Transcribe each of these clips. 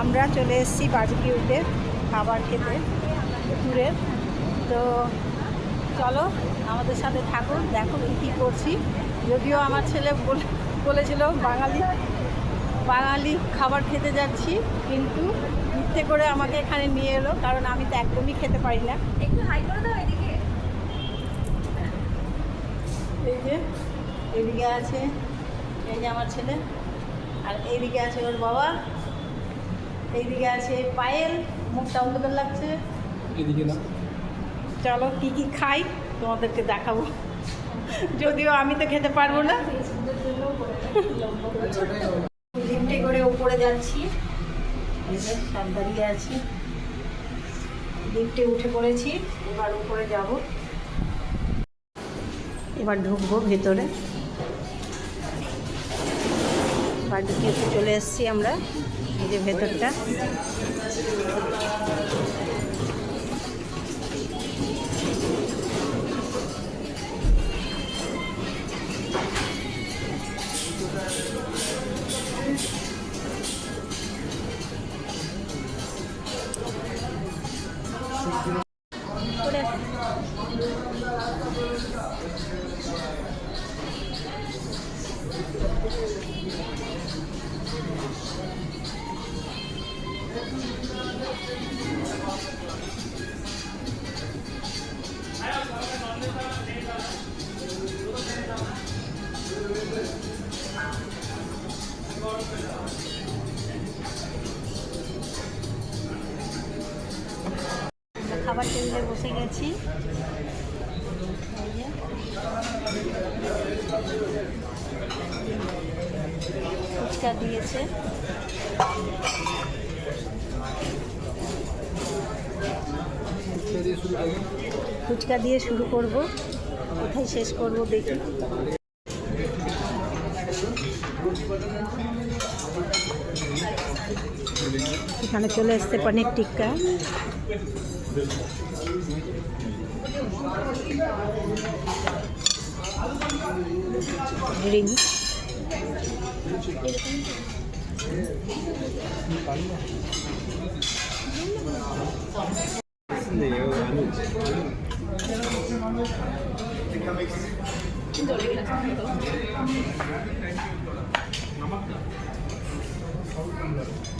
আমরা চলে এসেছি বার্বিকিউতে খাবার খেতে দুপুরে। তো চলো আমাদের সাথে থাকো দেখো কী করছি। যদিও আমার ছেলে বল- বলেছিল বাঙালি বাঙালি খাবার খেতে যাচ্ছি কিন্তু মিথ্যে করে আমাকে এখানে নিয়ে এলো কারণ আমি তো একদমই খেতে পারি না। একটু হাই করে দাও এদিকে। এই যে এদিকে আছে এই যে আমার ছেলে আর এইদিকে আছে ওর বাবা। এইদিকে আছে পায়েল মুখটা অন্ধকার লাগছে। এদিকে না। চলো কী কী খাই তোমাদেরকে দেখাবো। যদিও আমি তো খেতে পারব না। লিফটে করে উপরে যাচ্ছি। দাঁড়িয়ে আছি। লিফটে উঠে পড়েছি এবার উপরে যাব। এবার ঢুকবো ভেতরে। বাড়িতে চলে এসেছি আমরা। এই যে ভেতরটা করে আমরা খাবার টেবিলে বসে গেছি। ফুচকা দিয়েছে। ফুচকা দিয়ে শুরু করব। কোথায় শেষ করব দেখি। এখানে চলে এসছে পনির টিক্কা। ড্রিঙ্ক দুই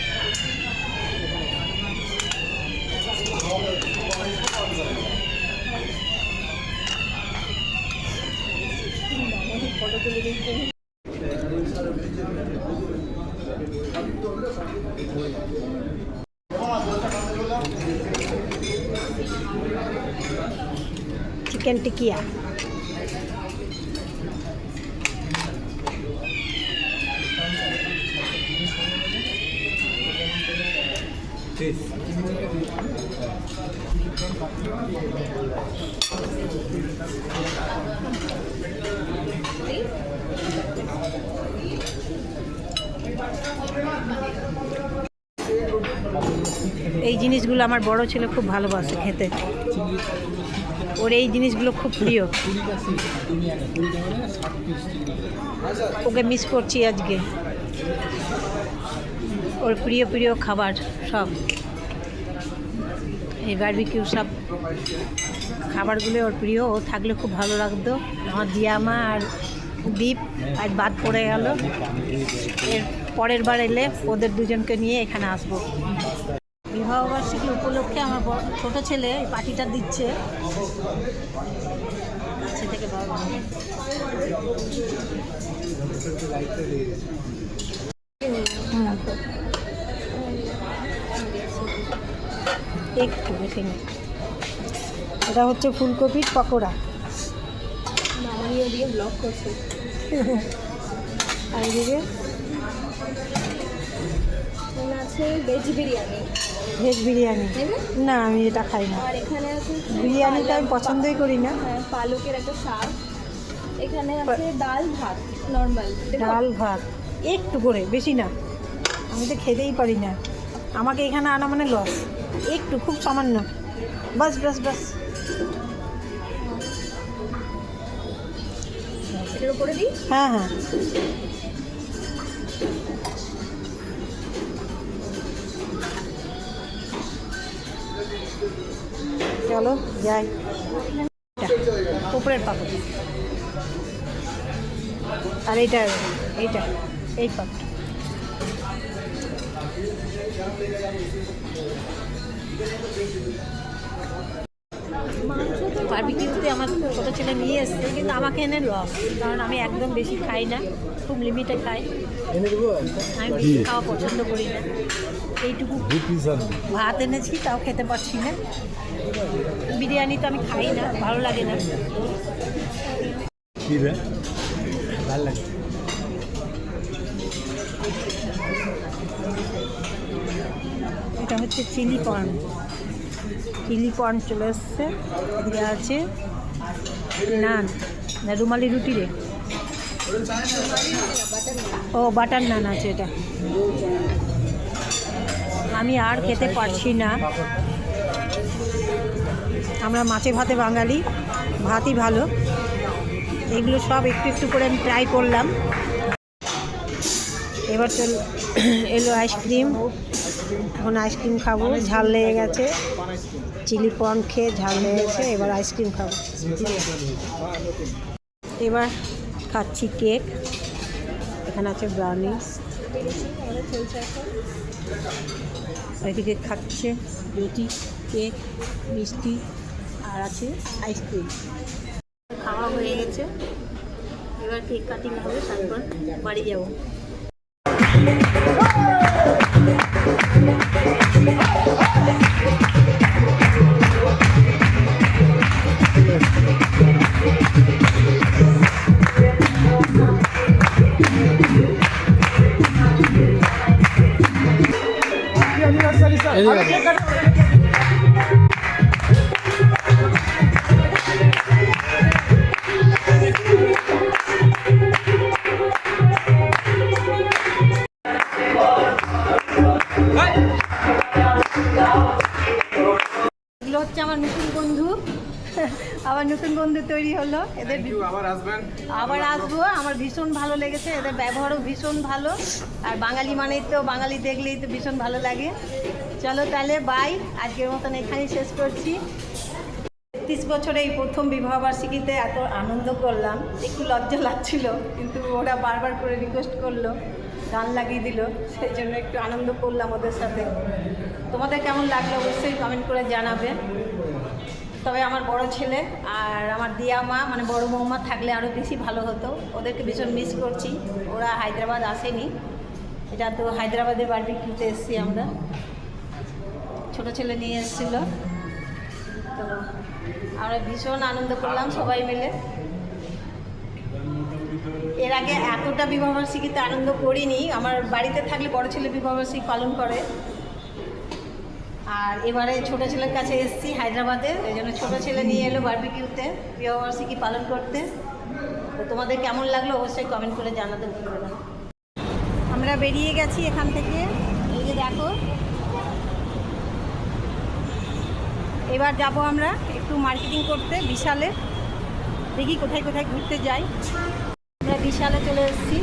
চিকেন টিকিয়া এই জিনিসগুলো আমার বড় ছেলে খুব ভালোবাসে খেতে। ওর এই জিনিসগুলো খুব প্রিয়। ওকে মিস করছি আজকে। ওর প্রিয় প্রিয় খাবার সব। এই বারবিকিউ সব। খাবারগুলো ওর প্রিয়, ও থাকলে খুব ভালো লাগতো। আমার দিয়ামা আর দীপ আজ বাদ পড়ে গেল। এর পরের বার এলে ওদের দুজনকে নিয়ে এখানে আসব। বিবাহবার্ষিকী উপলক্ষে আমার ছোট ছেলে এই পার্টিটা দিচ্ছে। কাছে থেকে বাবা একটু বেশি এটা হচ্ছে ফুলকপির পকোড়া। মামানিও দিয়ে ব্লগ করছে। আর এদিকে? আছে ভেজ বিরিয়ানি। ভেজ বিরিয়ানি না? আমি এটা খাই না। আর এখানে আছে বিরিয়ানিটা আমি পছন্দই করি না। হ্যাঁ পালকের একটা শাক। এখানে আছে ডাল ভাত নর্মাল ডাল ভাত। একটু করে বেশি না। আমি তো খেতেই পারি না। আমাকে এখানে আনা মানে লস একটু খুব সামান্য। বাস বাস বাস। এটার উপরে দিই? হ্যাঁ হ্যাঁ। চলো যাই। উপরের পাপড় আর এইটা এইটা এই পাপড় বারবিকিউতে আমার ছোটো ছেলে নিয়ে এসছে কিন্তু আমাকে এনে লস কারণ আমি একদম বেশি খাই না খুব লিমিটে খাই। আমি বেশি খাওয়া পছন্দ করি না। এইটুকু ভাত এনেছি তাও খেতে পারছি না। বিরিয়ানি তো আমি খাই না ভালো লাগে না। ভালো লাগে। এটা হচ্ছে চিলি কর্ন চিলি কর্ন চলে এসছে এদিকে আছে নান। না রুমালি রুটি রে। ও বাটার নান আছে এটা। আমি আর খেতে পারছি না। আমরা মাছে ভাতে বাঙালি, ভাতই ভালো। এগুলো সব একটু একটু করে আমি ট্রাই করলাম। এবার চল, এলো আইসক্রিম এখন আইসক্রিম খাব। ঝাল লেগে গেছে। চিলি কর্ন খেয়ে ঝাল লেগে গেছে। এবার আইসক্রিম খাব। এবার খাচ্ছি কেক এখানে আছে ব্রাউনিস এদিকে খাচ্ছে রুটি কেক মিষ্টি। আর আছে আইসক্রিম খাওয়া হয়ে গেছে। এবার কেক কাটিং হবে তারপর বাড়ি যাব। এগুলো হচ্ছে আমার নতুন বন্ধু। আবার নতুন বন্ধু তৈরি হলো। এদের আবার আসবেন। আবার আসব। আমার ভীষণ ভালো লেগেছে। এদের ব্যবহারও ভীষণ ভালো। আর বাঙালি মানেই তো বাঙালি দেখলেই তো ভীষণ ভালো লাগে। চলো তাহলে বাই আজকের মতন এখানেই শেষ করছি। তেত্রিশ বছরে এই প্রথম বিবাহবার্ষিকীতে এত আনন্দ করলাম। একটু লজ্জা লাগছিল কিন্তু ওরা বারবার করে রিকোয়েস্ট করল। গান লাগিয়ে দিল। সেই জন্য একটু আনন্দ করলাম ওদের সাথে। তোমাদের কেমন লাগল অবশ্যই কমেন্ট করে জানাবে। তবে আমার বড় ছেলে আর আমার দিয়া মা মানে বড় বৌমা থাকলে আরও বেশি ভালো হতো। ওদেরকে ভীষণ মিস করছি। ওরা হায়দ্রাবাদ আসেনি। এটা তো হায়দ্রাবাদের বারবিকিউতে এসেছি আমরা। ছোট ছেলে নিয়ে এসেছিল। তো আমরা ভীষণ আনন্দ করলাম সবাই মিলে। এর আগে এতটা বিবাহবার্ষিকীতে আনন্দ করিনি। আমার বাড়িতে থাকলে বড় ছেলে বিবাহবার্ষিকী পালন করে। আর এবারে ছোটো ছেলের কাছে এসেছি হায়দ্রাবাদে। এই জন্য ছোটো ছেলে নিয়ে এলো বারবিকিউতে বিবাহবার্ষিকী পালন করতে। তো তোমাদের কেমন লাগল অবশ্যই কমেন্ট করে জানাতে ভুলবে না। আমরা বেরিয়ে গেছি এখান থেকে। এই যে দেখো। এবার যাব আমরা একটু মার্কেটিং করতে, বিশালে। দেখি কোথায় কোথায় ঘুরতে যাই। আমরা বিশালে চলে এসেছি।